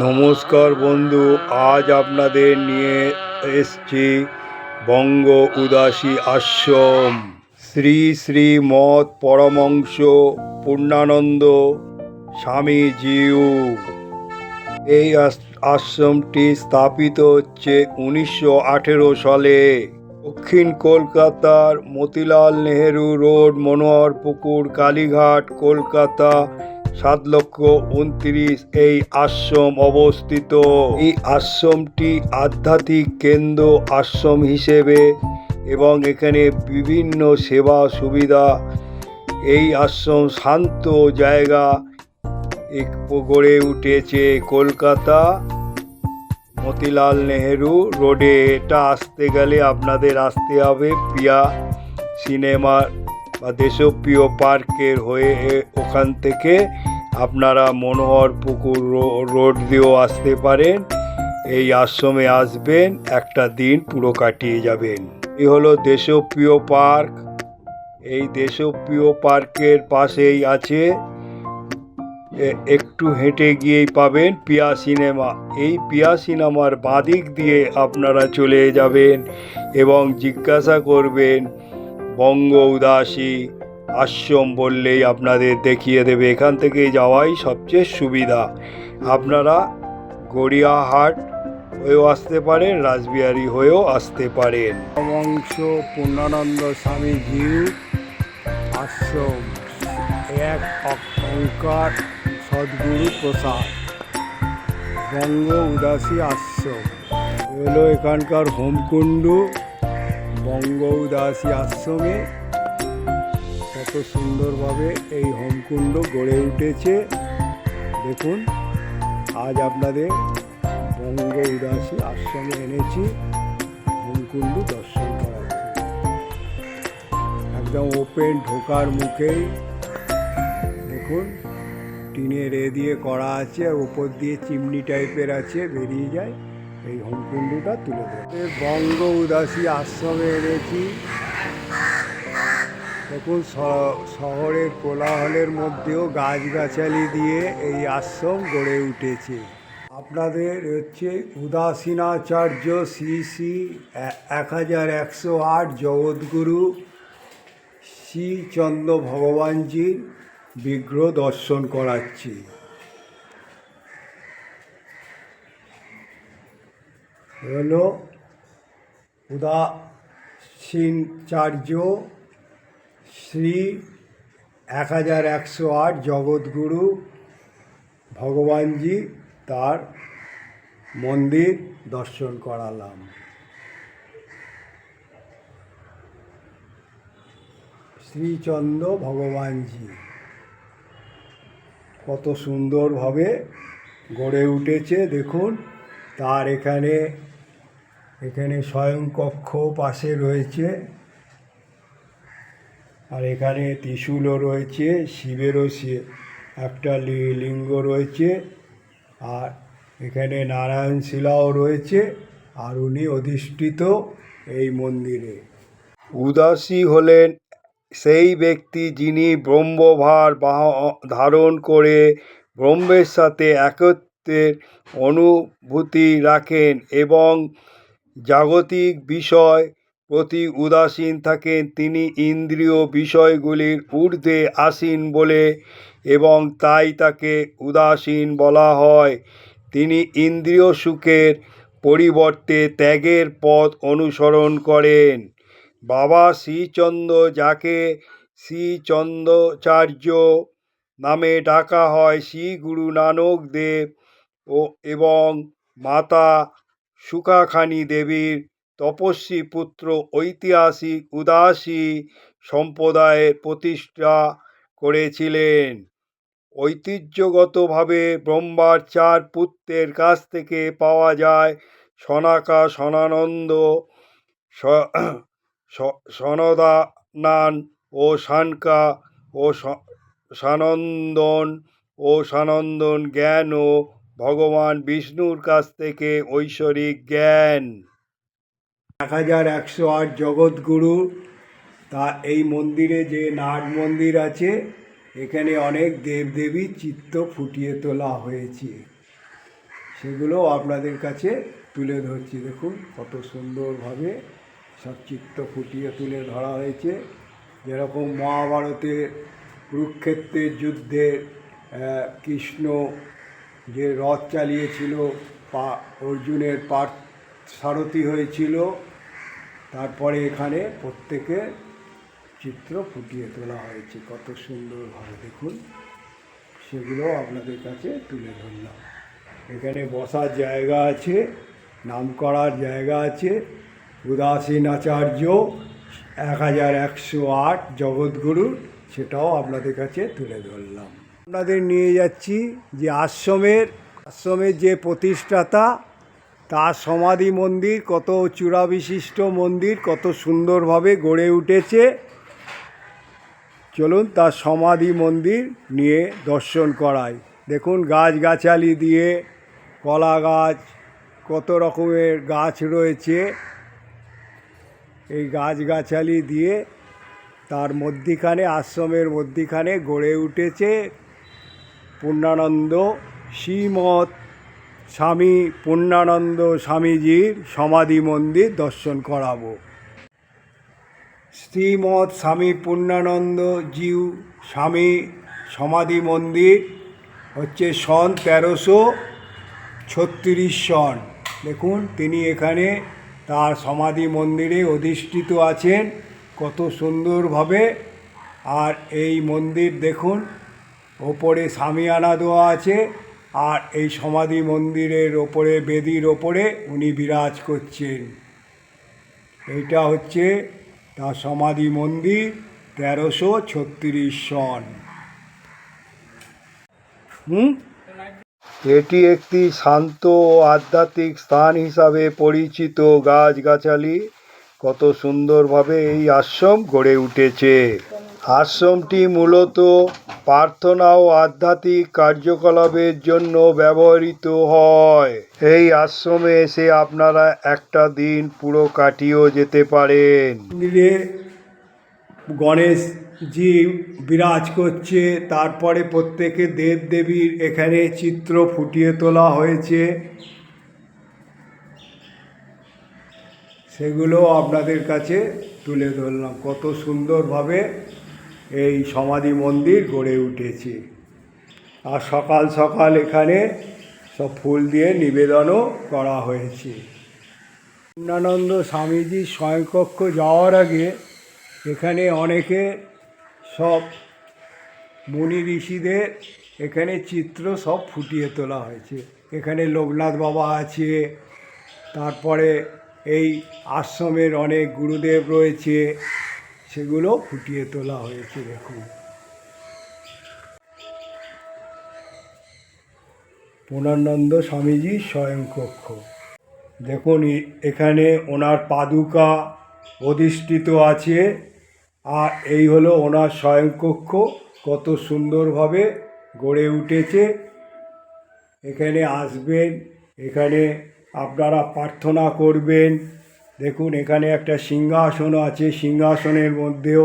নমস্কার বন্ধু, আজ আপনাদের নিয়ে এসছি বঙ্গ উদাসী আশ্রম। শ্রী শ্রী মত পরমংশ পূর্ণানন্দ স্বামী জিউ এই আশ্রমটি স্থাপিত হচ্ছে উনিশশো আঠেরো সালে। দক্ষিণ কলকাতার মতিলাল নেহেরু রোড মনোহর পুকুর কালীঘাট, কলকাতা সাত লক্ষ উনত্রিশ এই আশ্রম অবস্থিত। এই আশ্রমটি আধ্যাত্মিক কেন্দ্র আশ্রম হিসেবে এবং এখানে বিভিন্ন সেবা সুবিধা। এই আশ্রম শান্ত জায়গা। গড়ে উঠেছে কলকাতা মতিলাল নেহেরু রোডে। এটা আসতে গেলে আপনাদের আসতে হবে প্রিয়া সিনেমা বা দেশপ্রিয় পার্কের হয়ে ওখান থেকে আপনারা মনোহর পুকুর রোড দিয়েও আসতে পারেন। এই আশ্রমে আসবেন, একটা দিন পুরো কাটিয়ে যাবেন। এই হলো দেশপ্রিয় পার্ক। এই দেশপ্রিয় পার্কের পাশেই আছে একটু হেঁটে গিয়েই পাবেন পিয়া সিনেমা। এই পিয়া সিনেমার বাদিক দিয়ে আপনারা চলে যাবেন এবং জিজ্ঞাসা করবেন বঙ্গ উদাসী আশ্রম বললেই আপনাদের দেখিয়ে দেবে, এখান থেকে যাওয়াই সবচেয়ে সুবিধা। আপনারা গড়িয়াহাট হয়েও আসতে পারেন, রাসবিহারী হয়েও আসতে পারেন। বংশ পূর্ণানন্দ স্বামী জিউ আশ্রম, এক অঙ্কার সদ্গুরু প্রসাদ। বঙ্গ উদাসী আশ্রম। হলো এখানকার হোমকুণ্ডু। বঙ্গ উদাসী আশ্রমে কত সুন্দরভাবে এই হোমকুণ্ড গড়ে উঠেছে। দেখুন, আজ আপনাদের বঙ্গ উদাসী আশ্রমে এনেছি হোমকুণ্ড দর্শন করাচ্ছি একদম ওপেন ঢোকার মুখেই দেখুন, টিনের এ দিয়ে করা আছে, আর উপর দিয়ে চিমনি টাইপের আছে, বেরিয়ে যায়। এই হোমকুণ্ডুটা তুলে দেবে। বঙ্গ উদাসী আশ্রমে এনেছি। দেখুন শহরের কোলাহলের মধ্যেও গাছগাছালি দিয়ে এই আশ্রম গড়ে উঠেছে। আপনাদের হচ্ছে উদাসীনাচার্য শ্রী শ্রী এক হাজার একশো আট জগৎগুরু শ্রীচন্দ্র ভগবানজির বিগ্রহ দর্শন করাচ্ছি। হলো উদাসীনচার্য শ্রী এক হাজার একশো আট জগৎগুরু ভগবানজি তার মন্দির দর্শন করালাম। শ্রীচন্দ্র ভগবানজি কত সুন্দরভাবে গড়ে উঠেছে, দেখুন, তার এখানে এখানে স্বয়ংকক্ষ পাশে রয়েছে। আর এখানে ত্রিশূলও রয়েছে, শিবেরও একটা লি- লিঙ্গ রয়েছে। আর এখানে নারায়ণ শিলাও রয়েছে, আর উনি অধিষ্ঠিত এই মন্দিরে। উদাসী হলেন সেই ব্যক্তি যিনি ব্রহ্মভার ধারণ করে ব্রহ্মের সাথে একত্বের অনুভূতি রাখেন এবং জাগতিক বিষয় প্রতি উদাসীন থাকেন তিনি ইন্দ্রিয় বিষয়গুলির ঊর্ধ্বে আসীন বলে এবং তাই তাকে উদাসীন বলা হয়। তিনি ইন্দ্রিয় সুখের পরিবর্তে ত্যাগের পথ অনুসরণ করেন। বাবা শ্রীচন্দ্র যাকে শ্রীচন্দ্রাচার্য নামে ডাকা হয় শ্রী গুরু নানক দেব ও এবং মাতা সুখাখানি দেবীর তপস্বী পুত্র ঐতিহাসিক উদাসী সম্প্রদায়ের প্রতিষ্ঠা করেছিলেন। ঐতিহ্যগতভাবে ব্রহ্মার চার পুত্রের কাছ থেকে পাওয়া যায় সনাকা সনানন্দ সনদানান ও সানকা ও সানন্দন ও সানন্দন জ্ঞান ও ভগবান বিষ্ণুর কাছ থেকে ঐশ্বরিক জ্ঞান। এক হাজার একশো আট জগৎগুরু, তা এই মন্দিরে যে নাট মন্দির আছে, এখানে অনেক দেবদেবী চিত্ত ফুটিয়ে তোলা হয়েছে। সেগুলো আপনাদের কাছে তুলে ধরছি। দেখুন কত সুন্দরভাবে সব চিত্র ফুটিয়ে তুলে ধরা হয়েছে। যেরকম মহাভারতে কুরুক্ষেত্রের যুদ্ধে কৃষ্ণ যে রথ চালিয়েছিল পা, অর্জুনের পার সারথি হয়েছিল, তারপরে এখানে প্রত্যেকে চিত্র ফুটিয়ে তোলা হয়েছে। কত সুন্দরভাবে দেখুন। সেগুলো আপনাদের কাছে তুলে ধরলাম। এখানে বসার জায়গা আছে নাম করার জায়গা আছে, উদাসীন আচার্য, এক হাজার একশো আট জগৎগুরু, সেটাও আপনাদের কাছে তুলে ধরলাম। আপনাদের নিয়ে যাচ্ছি যে আশ্রমের আশ্রমের যে প্রতিষ্ঠাতা, তার সমাধি মন্দির, কত চূড়া বিশিষ্ট মন্দির, কত সুন্দরভাবে গড়ে উঠেছে। চলুন তার সমাধি মন্দির নিয়ে দর্শন করাই। দেখুন গাছগাছালি দিয়ে কলা গাছ, কত রকমের গাছ রয়েছে। এই গাছগাছালি দিয়ে তার মধ্যিখানে, আশ্রমের মধ্যিখানে গড়ে উঠেছে। পূর্ণানন্দ শ্রীমৎ স্বামী পূর্ণানন্দ স্বামীজির সমাধি মন্দির দর্শন করাবো। শ্রীমৎ স্বামী পূর্ণানন্দ জিউ স্বামী সমাধি মন্দির হচ্ছে সন তেরোশো ছত্রিশ সন। দেখুন, তিনি এখানে তার সমাধি মন্দিরে অধিষ্ঠিত আছেন। কত সুন্দরভাবে। আর এই মন্দির দেখুন ওপরে সামিয়ানা দেওয়া আছে, আর এই সমাধি মন্দিরের ওপরে, বেদির ওপরে উনি বিরাজ করছেন। এইটা হচ্ছে তার সমাধি মন্দির, তেরোশো ছত্রিশ সন। হুম? এটি একটি শান্ত ও আধ্যাত্মিক স্থান হিসাবে পরিচিত গাছগাছালি। কত সুন্দরভাবে এই আশ্রম গড়ে উঠেছে। আশ্রমটি মূলত প্রার্থনা ও আধ্যাত্মিক কার্যকলাপের জন্য ব্যবহৃত হয়। এই আশ্রমে এসে আপনারা একটা দিন পুরো কাটিয়েও যেতে পারেন। মন্দিরে গণেশজি বিরাজ করছে, তারপরে প্রত্যেকে দেব দেবীর এখানে চিত্র ফুটিয়ে তোলা হয়েছে। সেগুলো আপনাদের কাছে তুলে ধরলাম। কত সুন্দরভাবে এই সমাধি মন্দির গড়ে উঠেছে। আর সকাল সকাল এখানে সব ফুল দিয়ে নিবেদনও করা হয়েছে। পূর্ণানন্দ স্বামীজির স্বয়ংকক্ষ যাওয়ার আগে এখানে অনেকে সব মুনি ঋষিদের এখানে চিত্র সব ফুটিয়ে তোলা হয়েছে। এখানে লোকনাথ বাবা আছে, তারপরে এই আশ্রমের অনেক গুরুদেব রয়েছে সেগুলো ফুটিয়ে তোলা হয়েছে, দেখুন। পূর্ণানন্দ স্বামীজির স্বয়ংকক্ষ। দেখুন এখানে ওনার পাদুকা অধিষ্ঠিত আছে, আর এই হলো ওনার স্বয়ংকক্ষ, কত সুন্দরভাবে গড়ে উঠেছে। এখানে আসবেন, এখানে আপনারা প্রার্থনা করবেন দেখুন, এখানে একটা সিংহাসন আছে। সিংহাসনের মধ্যেও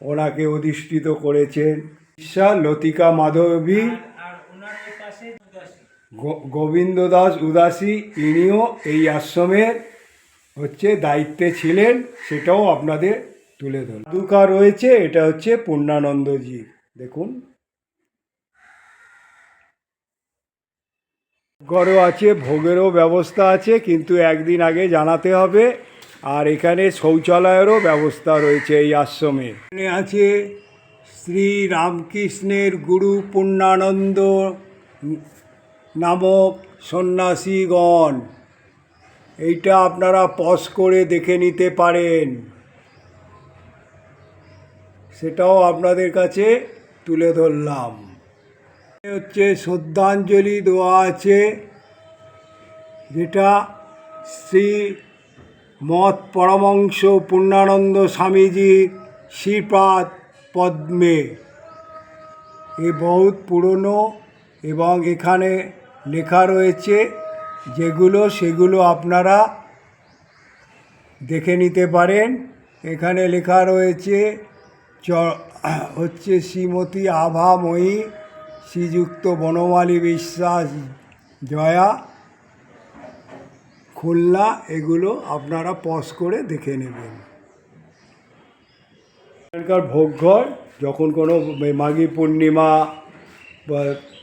ওনাকে অধিষ্ঠিত করেছেন। ঈশ্বর, লতিকা মাধবী গোবিন্দ দাস উদাসী, ইনিও এই আশ্রমের হচ্ছে দায়িত্বে ছিলেন, সেটাও আপনাদের তুলে ধরুন দুকা রয়েছে, এটা হচ্ছে পূর্ণানন্দজি দেখুন। ঘরও আছে, ভোগেরও ব্যবস্থা আছে, কিন্তু একদিন আগে জানাতে হবে। আর এখানে শৌচালয়েরও ব্যবস্থা রয়েছে এই আশ্রমে। এখানে আছে শ্রী রামকৃষ্ণের গুরু পূর্ণানন্দ নামক সন্ন্যাসীগণ। এইটা আপনারা পজ করে দেখে নিতে পারেন। সেটাও আপনাদের কাছে তুলে ধরলাম। হচ্ছে শ্রদ্ধাঞ্জলি দেওয়া আছে, যেটা শ্রী মত পরমংশ পূর্ণানন্দ স্বামীজির শ্রীপাদ পদ্মে। এ বহুত পুরনো এবং এখানে লেখা রয়েছে, যেগুলো সেগুলো আপনারা দেখে নিতে পারেন। এখানে লেখা রয়েছে, চ, হচ্ছে শ্রীমতী আভা আভাময়ী শ্রীযুক্ত বনমালী বিশ্বাস জয়া, খুলনা, এগুলো আপনারা পজ করে দেখে নেবেন। এখানকার ভোগঘর যখন কোনো মাঘী পূর্ণিমা বা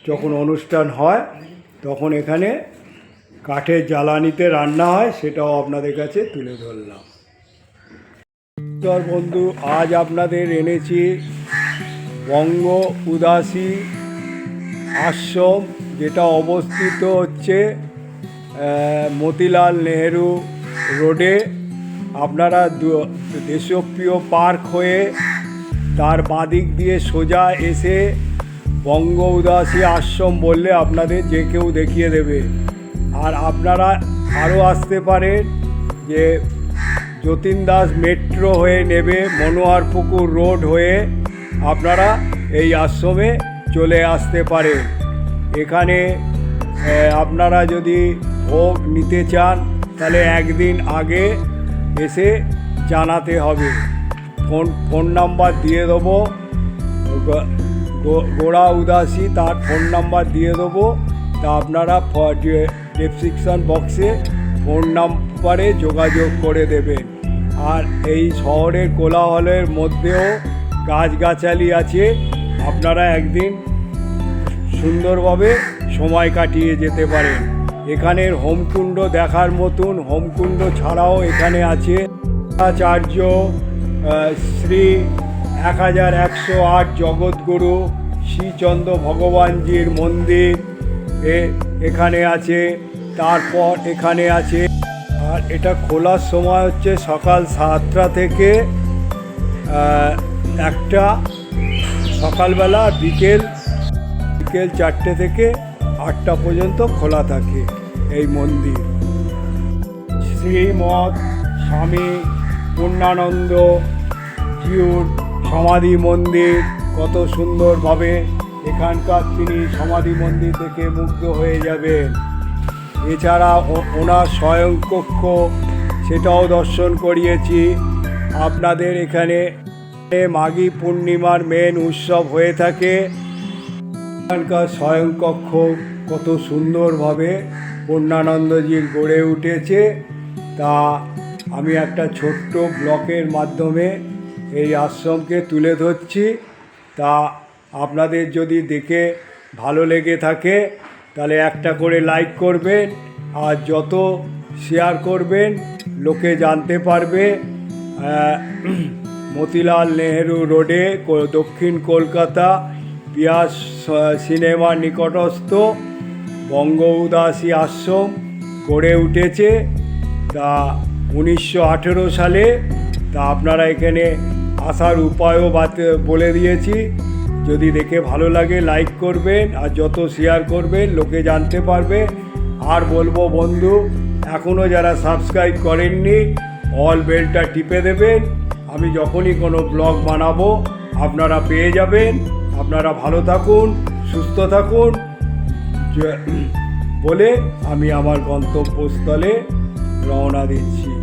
যখন অনুষ্ঠান হয়, তখন এখানে কাঠের জ্বালানিতে রান্না হয়, সেটাও আপনাদের কাছে তুলে ধরলাম। বন্ধু, আজ আপনাদের এনেছি বঙ্গ উদাসী আশ্রম যেটা অবস্থিত হচ্ছে মতিলাল নেহেরু রোডে। আপনারা দেশপ্রিয় পার্ক হয়ে তার বাদিক দিয়ে সোজা এসে বঙ্গ উদাসী আশ্রম বললে আপনাদের যে কেউ দেখিয়ে দেবে। আর আপনারা আরও আসতে পারেন যে যতীন দাস মেট্রো হয়ে নেবে মনোয়ারপুকুর রোড হয়ে। আপনারা এই আশ্রমে চলে আসতে পারে। এখানে আপনারা যদি ভোগ নিতে চান, তাহলে একদিন আগে এসে জানাতে হবে। ফোন ফোন নাম্বার দিয়ে দেবো। গোড়া উদাসী তার ফোন নাম্বার দিয়ে দেবো। তা আপনারা ডেসক্রিপশান বক্সে ফোন নাম্বারে যোগাযোগ করে দেবেন। আর এই শহরের কোলাহলের মধ্যেও গাছগাছালি আছে। আপনারা একদিন সুন্দরভাবে সময় কাটিয়ে যেতে পারেন। এখানের হোমকুণ্ড দেখার মতন, হোমকুণ্ড ছাড়াও এখানে আছে আচার্য শ্রী এক হাজার একশো আট জগৎগুরু, শ্রীচন্দ্র ভগবানজির মন্দির, এ, এখানে আছে, তারপর এখানে আছে, আর এটা খোলার সময় হচ্ছে সকাল সাতটা থেকে একটা সকালবেলা বিকেল বিকেল চারটে থেকে আটটা পর্যন্ত খোলা থাকে এই মন্দির। শ্রীমৎ স্বামী পূর্ণানন্দ জিউর সমাধি মন্দির, কত সুন্দরভাবে এখানকার তিনি সমাধি মন্দির থেকে মুগ্ধ হয়ে যাবেন। এছাড়া ওনার স্বয়ংকক্ষ, সেটাও দর্শন করিয়েছি। আপনাদের এখানে মাঘী পূর্ণিমার মেন উৎসব হয়ে থাকে। এখানকার স্বয়ংকক্ষ কত সুন্দরভাবে পূর্ণানন্দজির গড়ে উঠেছে। তা আমি একটা ছোট্ট ব্লকের মাধ্যমে এই আশ্রমকে তুলে ধরছি। তা আপনাদের যদি দেখে ভালো লেগে থাকে, তাহলে একটা করে লাইক করবেন আর যত শেয়ার করবেন, লোকে জানতে পারবে। মতিলাল নেহেরু রোডে দক্ষিণ কলকাতা পিয়াস সিনেমার নিকটস্থ বঙ্গ উদাসী আশ্রম গড়ে উঠেছে। তা উনিশশো আঠেরো সালে, তা আপনারা এখানে আসার উপায়ও বলে দিয়েছি। যদি দেখে ভালো লাগে, লাইক করবেন আর যত শেয়ার করবেন, লোকে জানতে পারবে। আর বলব বন্ধু এখনও যারা সাবস্ক্রাইব করেননি অল বেলটা টিপে দেবেন। আমি যখনই কোনো ব্লগ বানাবো, আপনারা পেয়ে যাবেন। আপনারা ভালো থাকুন, সুস্থ থাকুন। বলে আমি আমার গন্তব্যস্থলে রওনা দিচ্ছি।